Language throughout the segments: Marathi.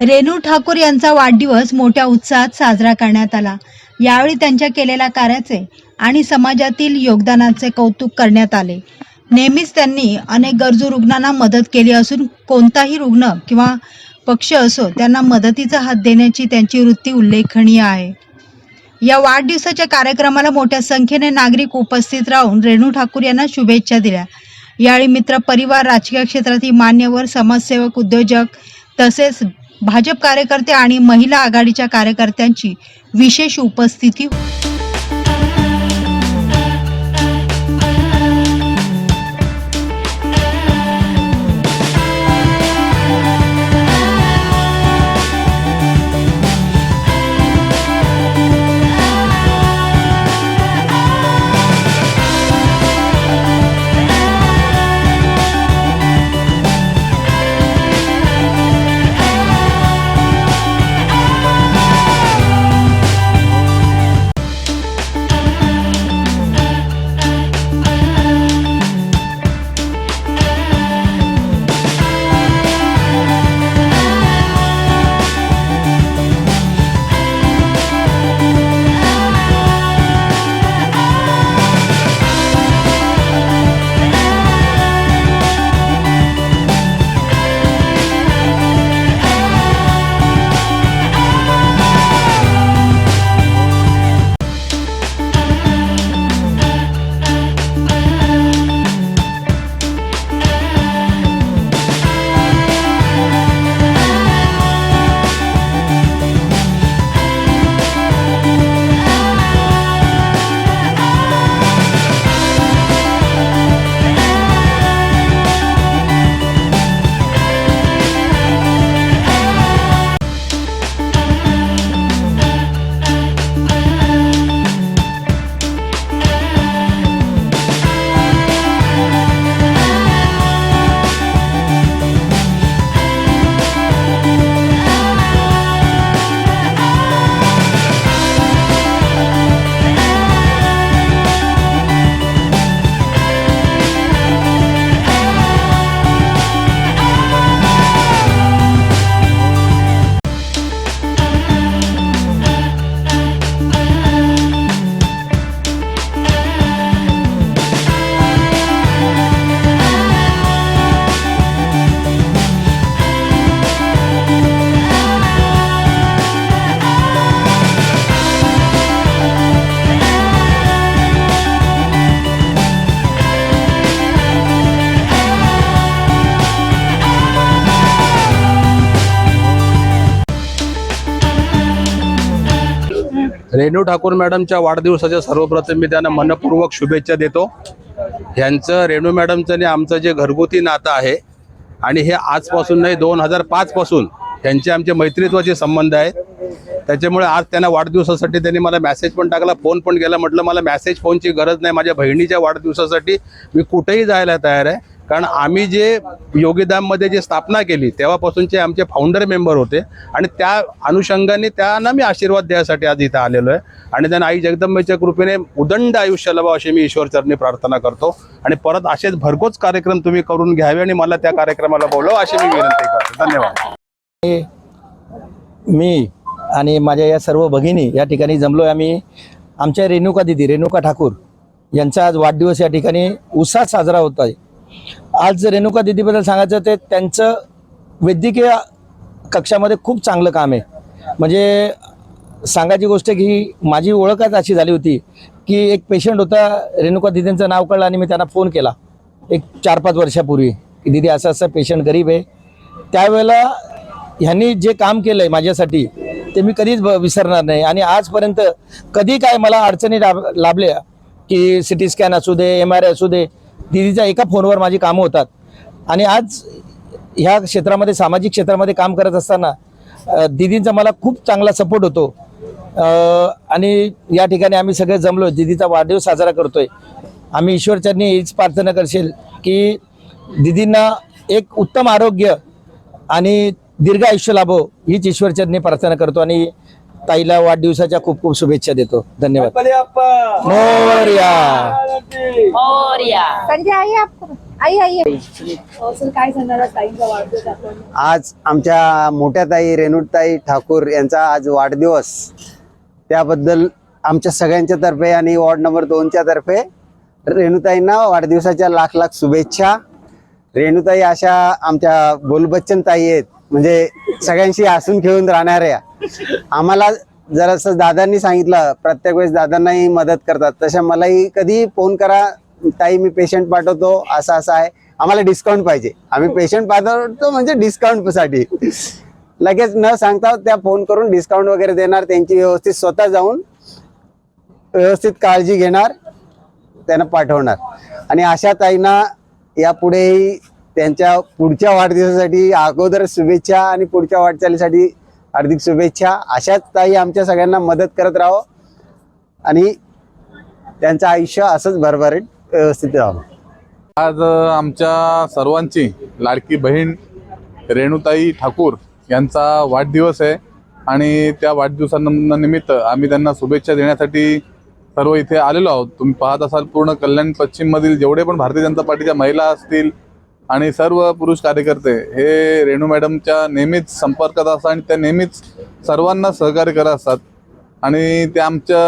रेणू ठाकूर यांचा वाढदिवस मोठ्या उत्साहात साजरा करण्यात आला. यावेळी त्यांच्या केलेल्या कार्याचे आणि समाजातील योगदानाचे कौतुक करण्यात आले. नेहमीच त्यांनी अनेक गरजू रुग्णांना मदत केली असून कोणताही रुग्ण किंवा पक्ष असो त्यांना मदतीचा हात देण्याची त्यांची वृत्ती उल्लेखनीय आहे. या वाढदिवसाच्या कार्यक्रमाला मोठ्या संख्येने नागरिक उपस्थित राहून रेणू ठाकूर यांना शुभेच्छा दिल्या. यावेळी मित्र परिवार राजकीय क्षेत्रातील मान्यवर समाजसेवक उद्योजक तसेच भाजप कार्यकर्ते आणि महिला आघाडीच्या कार्यकर्त्यांची विशेष उपस्थिती रेणू ठाकूर मॅडमच्या वाढदिवसाच्या सर्वप्रथम मी त्यांना मनपूर्वक शुभेच्छा देतो. ह्यांचं रेणू मॅडमचं आणि आमचं जे घरगुती नातं आहे आणि हे आजपासून नाही दोन हजार पाचपासून ह्यांचे आमचे मैत्रित्वाचे संबंध आहेत. त्याच्यामुळे आज त्यांना वाढदिवसासाठी त्यांनी मला मॅसेज पण टाकला फोन पण केला म्हटलं मला मेसेज फोनची गरज नाही माझ्या बहिणीच्या वाढदिवसासाठी मी कुठेही जायला तयार आहे. कारण आम्ही जे योगीधाममध्ये जे स्थापना केली तेव्हापासूनचे आमचे फाउंडर मेंबर होते आणि त्या अनुषंगाने त्यांना मी आशीर्वाद द्यायसाठी आज इथं आलेलो आहे. आणि त्यांना आई जगदंबेच्या कृपेने उदंड आयुष्य लावा अशी मी ईश्वरचरणी प्रार्थना करतो. आणि परत असेच भरघोच कार्यक्रम तुम्ही करून घ्यावे आणि मला त्या कार्यक्रमाला बोलवा अशी मी विनंती करतो. धन्यवाद. मी आणि माझ्या या सर्व भगिनी या ठिकाणी जमलो आहे आम्ही आमच्या रेणुका दिदी रेणुका ठाकूर यांचा आज वाढदिवस या ठिकाणी उत्साहात साजरा होत आहे. आज रेणुका दिदीबद्दल सांगायचं ते त्यांचं वैद्यकीय कक्षामध्ये खूप चांगलं काम आहे. म्हणजे सांगायची गोष्ट की माझी ओळखच अशी झाली होती की एक पेशंट होता रेणुका दिदींचं नाव कळलं आणि मी त्यांना फोन केला. एक चार पाच वर्षापूर्वी की दिदी असं असं पेशंट गरीब आहे. त्यावेळेला ह्यांनी जे काम केलं आहे माझ्यासाठी ते मी कधीच विसरणार नाही. आणि आजपर्यंत कधी काय मला अडचणी लाभ लाभल्या की सी टी स्कॅन असू दे एम आर आय असू दे दिदीच्या एका फोनवर माझी कामं होतात. आणि आज ह्या क्षेत्रामध्ये सामाजिक क्षेत्रामध्ये काम करत असताना अ, दिदींचा मला खूप चांगला सपोर्ट होतो. आणि या ठिकाणी आम्ही सगळे जमलो. दिदीचा वाढदिवस साजरा करतोय. आम्ही ईश्वरचरणी हीच प्रार्थना करशील की दिदींना एक उत्तम आरोग्य आणि दीर्घ आयुष्य लाभो हीच ईश्वरचरणी प्रार्थना करतो. आणि ताईला वाढदिवसाच्या खूप खूप शुभेच्छा देतो. धन्यवाद. मोरया. मोरया. संजय आई आप आई आई. सर काय सांगणार ताईंचा वाढदिवस आपण? आज आमच्या मोठ्या ताई रेणुताई ठाकूर यांचा आज वाढदिवस. त्याबद्दल आमच्या सगळ्यांच्या तर्फे आणि वॉर्ड नंबर दोनच्या तर्फे रेणुताईंना वाढदिवसाच्या लाख लाख शुभेच्छा. रेणुताई अशा आमच्या बोलबच्चन ताई आहेत. म्हणजे सगळ्यांशी हसून खेळून राहणाऱ्या. आम्हाला जरासं दादांनी सांगितलं प्रत्येक वेळेस दादांनाही मदत करतात. तशा मलाही कधी फोन करा ताई मी पेशंट पाठवतो असं असं आहे. आम्हाला डिस्काउंट पाहिजे. आम्ही पेशंट पाठवतो म्हणजे डिस्काउंटसाठी. लगेच न सांगता त्या फोन करून डिस्काउंट वगैरे देणार त्यांची व्यवस्थित स्वतः जाऊन व्यवस्थित काळजी घेणार त्यांना पाठवणार. आणि अशा ताईंना यापुढेही त्यांच्या पुढच्या वाढदिवसासाठी अगोदर शुभेच्छा आणि पुढच्या वाटचालीसाठी हार्दिक शुभेच्छा. अशाच ताई आमच्या सगळ्यांना मदत करत राहो आणि त्यांचं आयुष्य असंच भरभरीत व्यवस्थित राहावं आज आमच्या सर्वांची लाडकी बहीण रेणुताई ठाकूर यांचा वाढदिवस आहे आणि त्या वाढदिवसानिमित्त आम्ही त्यांना शुभेच्छा देण्यासाठी सर्व इथे आलेलो आहोत. तुम्ही पाहत असाल पूर्ण कल्याण पश्चिममधील जेवढे पण भारतीय जनता पार्टीच्या महिला असतील आणि सर्व पुरुष कार्यकर्ते हे रेणू मॅडमच्या नेहमीच संपर्कात असतात आणि त्या नेहमीच सर्वांना सहकार्य करत असतात. आणि ते आमच्या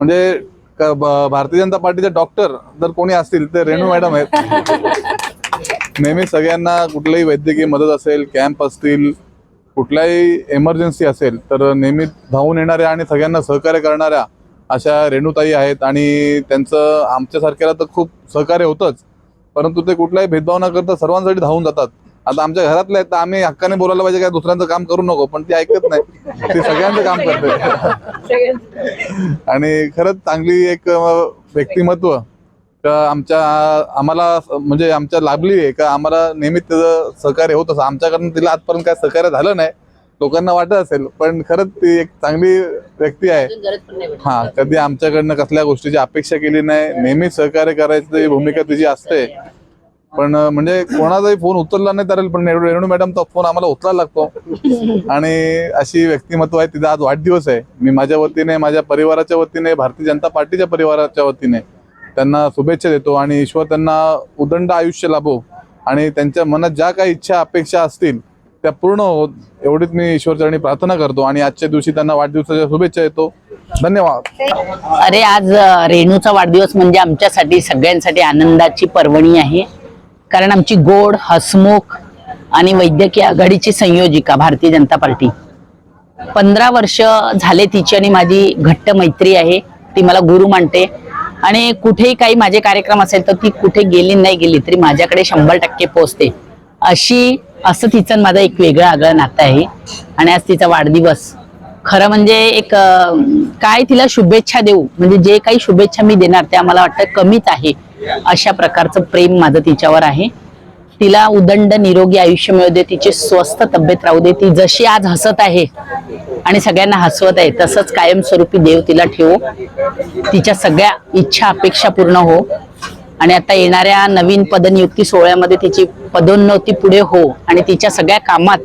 म्हणजे क- भारतीय जनता पार्टीचे डॉक्टर जर कोणी असतील तर रेणू मॅडम आहेत. नेहमी सगळ्यांना कुठलीही वैद्यकीय मदत असेल कॅम्प असतील कुठल्याही इमर्जन्सी असेल तर नेहमी धावून येणाऱ्या आणि सगळ्यांना सहकार्य करणाऱ्या अशा रेणुताई आहेत. आणि त्यांचं आमच्यासारख्याला तर खूप सहकार्य होतंच. परंतु ते कुठलाही भेदभाव न करता सर्वांसाठी धावून जातात. आता आमच्या घरातले आहेत तर आम्ही हक्काने बोलायला पाहिजे काय? दुसऱ्यांचं काम करू नको पण ते ऐकत नाही. ते सगळ्यांचं काम करते. आणि खरंच चांगली एक व्यक्तिमत्व का आमच्या आम्हाला म्हणजे आमच्या लाभली आहे का आम्हाला नेहमीच त्याचं सहकार्य होत असं. आमच्याकडनं तिला आजपर्यंत काय सहकार्य झालं नाही. लोकांना वाटत असेल पण खरंच ती एक चांगली व्यक्ती आहे. हा कधी आमच्याकडनं कसल्या गोष्टीची अपेक्षा केली नाही नेहमी सहकार्य करायची भूमिका तिची असते. पण म्हणजे कोणाचाही फोन उचलला नाही तर पण रेणू रेणू मॅडमचा फोन आम्हाला उचलायला लागतो. आणि अशी व्यक्तिमत्व आहे तिचा आज वाढदिवस आहे. मी माझ्या वतीने माझ्या परिवाराच्या वतीने भारतीय जनता पार्टीच्या परिवाराच्या वतीने त्यांना शुभेच्छा देतो आणि ईश्वर त्यांना उदंड आयुष्य लाभो. आणि त्यांच्या मनात ज्या काही इच्छा अपेक्षा असतील त्या पूर्ण होत एवढीच मी ईश्वरचरणी प्रार्थना करतो आणि आजच्या दिवशी त्यांना वाढदिवसाच्या शुभेच्छा येतो धन्यवाद. अरे आज अ, रेणूचा वाढदिवस म्हणजे आमच्यासाठी सगळ्यांसाठी आनंदाची पर्वणी आहे. कारण आमची गोड हसमुख आणि वैद्यकीय आघाडीची संयोजिका भारतीय जनता पार्टी. पंधरा वर्ष झाले तिची आणि माझी घट्ट मैत्री आहे. ती मला गुरु मानते. आणि कुठेही काही माझे कार्यक्रम असेल तर ती कुठे गेली नाही गेली तरी माझ्याकडे शंभर टक्के पोहोचते. अशी असं तिचं माझं एक वेगळं आगळं नातं आहे. आणि आज तिचा वाढदिवस. खरं म्हणजे एक काय तिला शुभेच्छा देऊ म्हणजे जे काही शुभेच्छा मी देणार त्या मला वाटतं कमीच आहे. अशा प्रकारचं प्रेम माझं तिच्यावर आहे. तिला उदंड निरोगी आयुष्य मिळू दे तिची स्वस्थ तब्येत राहू दे ती जशी आज हसत आहे आणि सगळ्यांना हसवत आहे तसंच कायमस्वरूपी देव तिला ठेवो. तिच्या सगळ्या इच्छा अपेक्षा पूर्ण हो. आणि आता येणाऱ्या नवीन पदनियुक्ती सोहळ्यामध्ये तिची पदोन्नती पुढे हो आणि तिच्या सगळ्या कामात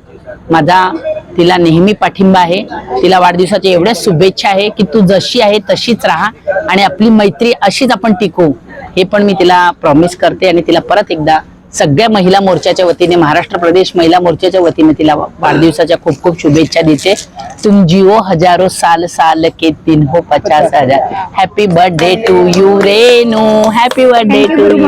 माझा तिला नेहमी पाठिंबा आहे. तिला वाढदिवसाच्या एवढ्या शुभेच्छा आहे की तू जशी आहे तशीच राहा आणि आपली मैत्री अशीच आपण टिकवू. हे पण मी तिला प्रॉमिस करते आणि तिला परत एकदा सगळ्या महिला मोर्चाच्या वतीने महाराष्ट्र प्रदेश महिला मोर्चाच्या वतीने तिला वाढदिवसाच्या खूप खूप शुभेच्छा देते. तुम जिओ हजारो साल साल के तीन हो पचास हजार. Happy birthday to you Renu happy birthday to you